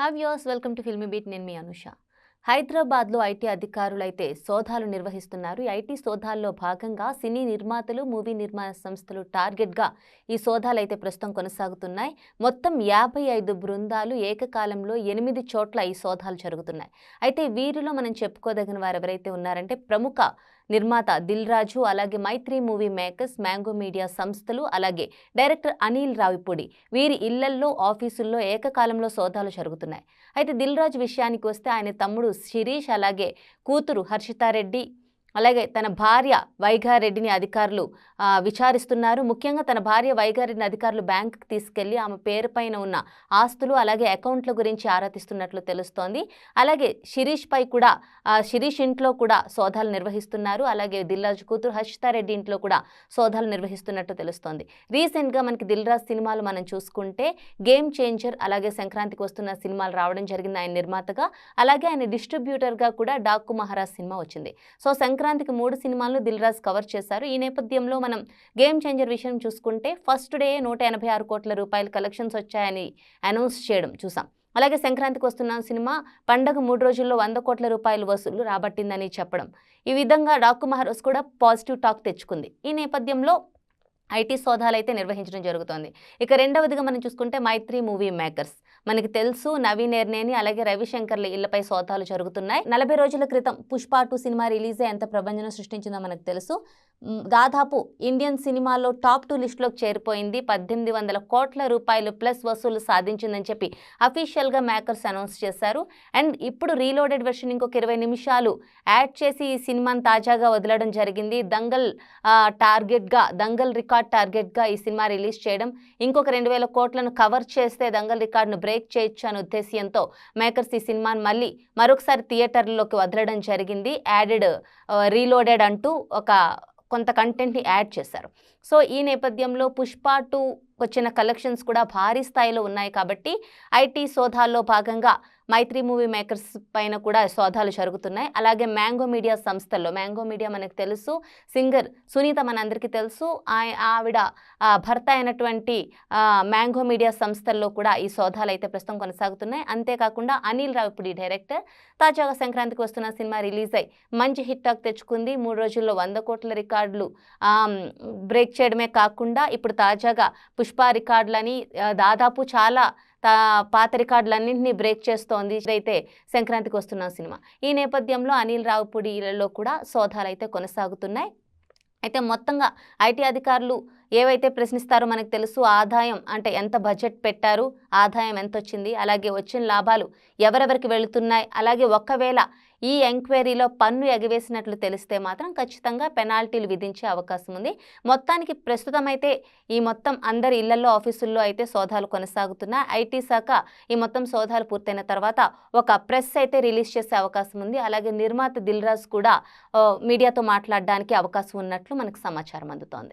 Have యూర్స్ welcome to filmy beat. నేను మీ అనుష. హైదరాబాద్లో ఐటీ అధికారులు అయితే సోదాలు నిర్వహిస్తున్నారు. ఈ ఐటీ సోదాల్లో భాగంగా సినీ నిర్మాతలు మూవీ నిర్మాణ సంస్థలు టార్గెట్గా ఈ సోదాలు అయితే ప్రస్తుతం కొనసాగుతున్నాయి. మొత్తం యాభై ఐదు బృందాలు ఏకకాలంలో ఎనిమిది చోట్ల ఈ సోదాలు జరుగుతున్నాయి. అయితే వీరిలో మనం చెప్పుకోదగిన వారు ఎవరైతే ఉన్నారంటే ప్రముఖ నిర్మాత దిల్ రాజు అలాగే Mythri Movie Makers Mango Media సంస్థలు అలాగే డైరెక్టర్ అనిల్ రావిపూడి వీరి ఇళ్ళల్లో ఆఫీసుల్లో ఏకకాలంలో సోదాలు జరుగుతున్నాయి. అయితే దిల్ రాజు విషయానికి వస్తే ఆయన తమ్ముడు శిరీష్ అలాగే కూతురు హర్షితారెడ్డి అలాగే తన భార్య వైఘారెడ్డిని అధికారులు విచారిస్తున్నారు. ముఖ్యంగా తన భార్య వైఘారెడ్డిని అధికారులు బ్యాంకుకి తీసుకెళ్ళి ఆమె పేరు పైన ఉన్న ఆస్తులు అలాగే అకౌంట్ల గురించి ఆరా తీస్తున్నట్లు తెలుస్తోంది. అలాగే శిరీష్ పై కూడా శిరీష్ ఇంట్లో కూడా సోదాలు నిర్వహిస్తున్నారు. అలాగే దిల్రాజు కూతురు హర్షితారెడ్డి ఇంట్లో కూడా సోదాలు నిర్వహిస్తున్నట్టు తెలుస్తోంది. రీసెంట్గా మనకి దిల్రాజ్ సినిమాలు మనం చూసుకుంటే గేమ్ చేంజర్ అలాగే సంక్రాంతికి వస్తున్న సినిమాలు రావడం జరిగింది ఆయన నిర్మాతగా. అలాగే ఆయన డిస్ట్రిబ్యూటర్గా కూడా డాక్కు మహారాజ్ సినిమా వచ్చింది. సో సంక్రాంతి సంక్రాంతికి మూడు సినిమాలను దిల్ కవర్ చేశారు. ఈ నేపథ్యంలో మనం గేమ్ చేంజర్ విషయం చూసుకుంటే ఫస్ట్ డే నూట ఎనభై ఆరు కోట్ల రూపాయల కలెక్షన్స్ వచ్చాయని అనౌన్స్ చేయడం చూసాం. అలాగే సంక్రాంతికి వస్తున్న సినిమా పండగ మూడు రోజుల్లో వంద కోట్ల రూపాయల వసూలు రాబట్టిందని చెప్పడం. ఈ విధంగా డాకు మహారాజ్ కూడా పాజిటివ్ టాక్ తెచ్చుకుంది. ఈ నేపథ్యంలో ఐటీ సోదాలు అయితే నిర్వహించడం జరుగుతోంది. ఇక రెండవదిగా మనం చూసుకుంటే మైత్రి మూవీ మేకర్స్. మనకి తెలుసు నవీన్ ఎర్నేని అలాగే రవిశంకర్ల ఇళ్ళపై సోదాలు జరుగుతున్నాయి. నలభై రోజుల క్రితం పుష్ప టూ సినిమా రిలీజ్ ఎంత ప్రభంజనం సృష్టించిందో మనకు తెలుసు. దాదాపు ఇండియన్ సినిమాలో టాప్ టూ లిస్టులోకి చేరిపోయింది. పద్దెనిమిది వందల కోట్ల రూపాయలు ప్లస్ వసూలు సాధించిందని చెప్పి అఫీషియల్గా మేకర్స్ అనౌన్స్ చేశారు. అండ్ ఇప్పుడు రీలోడెడ్ వెర్షన్ ఇంకొక ఇరవై నిమిషాలు యాడ్ చేసి ఈ సినిమాని తాజాగా వదలడం జరిగింది. దంగల్ టార్గెట్గా దంగల్ రికార్డ్ టార్గెట్గా ఈ సినిమా రిలీజ్ చేయడం. ఇంకొక రెండు వేల కోట్లను కవర్ చేస్తే దంగల్ రికార్డును బ్రేక్ చేయొచ్చు అనే ఉద్దేశ్యంతో మేకర్స్ ఈ సినిమాను మళ్ళీ మరొకసారి థియేటర్లోకి వదలడం జరిగింది. యాడెడ్ రీలోడెడ్ అంటూ ఒక కొంత కంటెంట్ని యాడ్ చేశారు. సో ఈ నేపథ్యంలో పుష్ప టూ వచ్చిన కలెక్షన్స్ కూడా భారీ స్థాయిలో ఉన్నాయి కాబట్టి ఐటీ సోదాల్లో భాగంగా మైత్రి మూవీ మేకర్స్ పైన కూడా సోదాలు జరుగుతున్నాయి. అలాగే మ్యాంగో మీడియా సంస్థల్లో మ్యాంగో మీడియా మనకు తెలుసు సింగర్ సునీత మనందరికీ తెలుసు ఆవిడ భర్త అయినటువంటి మ్యాంగో మీడియా సంస్థల్లో కూడా ఈ సోదాలు అయితే ప్రస్తుతం కొనసాగుతున్నాయి. అంతేకాకుండా అనిల్ రావిపూడి డైరెక్టర్. తాజాగా సంక్రాంతికి వస్తున్న సినిమా రిలీజ్ అయి మంచి హిట్ టాక్ తెచ్చుకుంది. మూడు రోజుల్లో వంద కోట్ల రికార్డులు బ్రేక్ చేయడమే కాకుండా ఇప్పుడు తాజాగా పుష్ప రికార్డులని దాదాపు చాలా తా పాత రికార్డులన్నింటినీ బ్రేక్ చేస్తోంది. ఇదైతే సంక్రాంతికి వస్తున్న సినిమా. ఈ నేపథ్యంలో అనిల్ రావుపూడిలలో కూడా సోదాలు అయితే కొనసాగుతున్నాయి. అయితే మొత్తంగా ఐటీ అధికారులు ఏవైతే ప్రశ్నిస్తారో మనకు తెలుసు ఆదాయం అంటే ఎంత బడ్జెట్ పెట్టారు ఆదాయం ఎంత వచ్చింది అలాగే వచ్చిన లాభాలు ఎవరెవరికి వెళుతున్నాయి అలాగే ఒకవేళ ఈ ఎంక్వైరీలో పన్ను ఎగవేసినట్లు తెలిస్తే మాత్రం ఖచ్చితంగా పెనాల్టీలు విధించే అవకాశం ఉంది. మొత్తానికి ప్రస్తుతం అయితే ఈ మొత్తం అందరి ఇళ్ళలో ఆఫీసుల్లో అయితే సోదాలు కొనసాగుతున్నాయి. ఐటీ శాఖ ఈ మొత్తం సోదాలు పూర్తయిన తర్వాత ఒక ప్రెస్ అయితే రిలీజ్ చేసే అవకాశం ఉంది. అలాగే నిర్మాత దిల్ కూడా మీడియాతో మాట్లాడడానికి అవకాశం ఉన్నట్లు మనకు సమాచారం అందుతోంది.